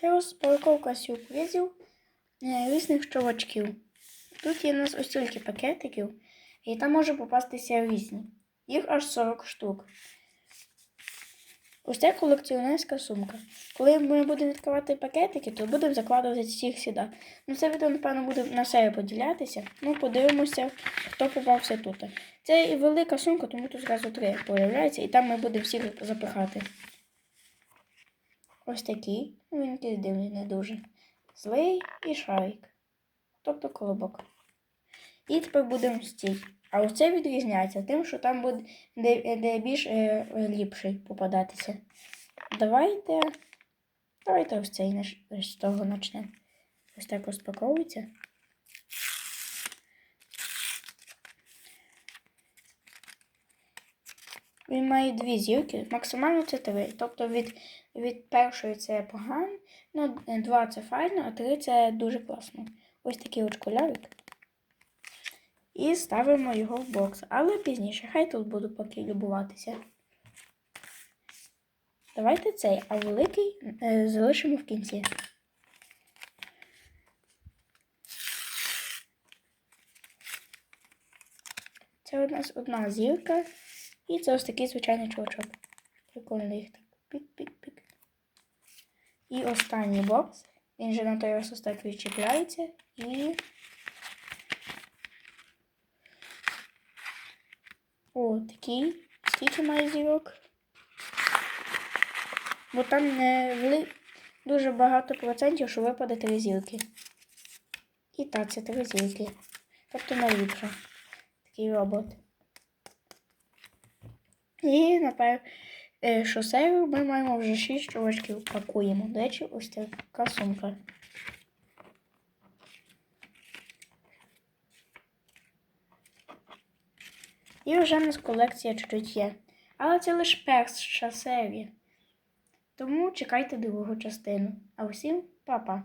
Це розпаковка сюрпризів е, різних чувачків. Тут є у нас ось стільки пакетиків, і там може попастися різні. Їх аж 40 штук. Ось це колекціонерська сумка. Коли ми будемо відкривати пакетики, то будемо закладувати всіх сюди. Ну, це відео, напевно, буде на себе поділятися. Ну, подивимося, хто попався тут. Це і велика сумка, тому тут зразу три появляється, і там ми будемо всіх запихати. Ось такий. Ну, він якийсь дивний, не дуже. Злий і шарик. Тобто колобок. І тепер будемо стій. А ось це відрізняється тим, що там буде де, де більш е, ліпший попадатися. Давайте. Давайте ось цей з того почнемо. Ось так розпаковується. Він має дві зірки, максимально це три. Тобто від, від першої це погано, ну, два це файно, а три це дуже класно. Ось такий от кольорик. І ставимо його в бокс. Але пізніше, хай тут буду поки любуватися. Давайте цей, а великий е, залишимо в кінці. Це у нас одна зірка. І це ось такий звичайний чувачок. Прикольно їх так. Пік-пік-пік. І останній бокс. Він же на той раз ось відчіпляється. І. О, такий. Скільки має зірок? Бо там не вли... дуже багато процентів, що випаде три зірки. І так, це три зірки. Тобто найліпше. Такий робот. І, що серію ми маємо вже 6 чувачків. Пакуємо. До речі, ось така сумка. І вже в нас колекція чуть-чуть є. Але це лише перша серія. Тому чекайте другу частину. А усім па-па!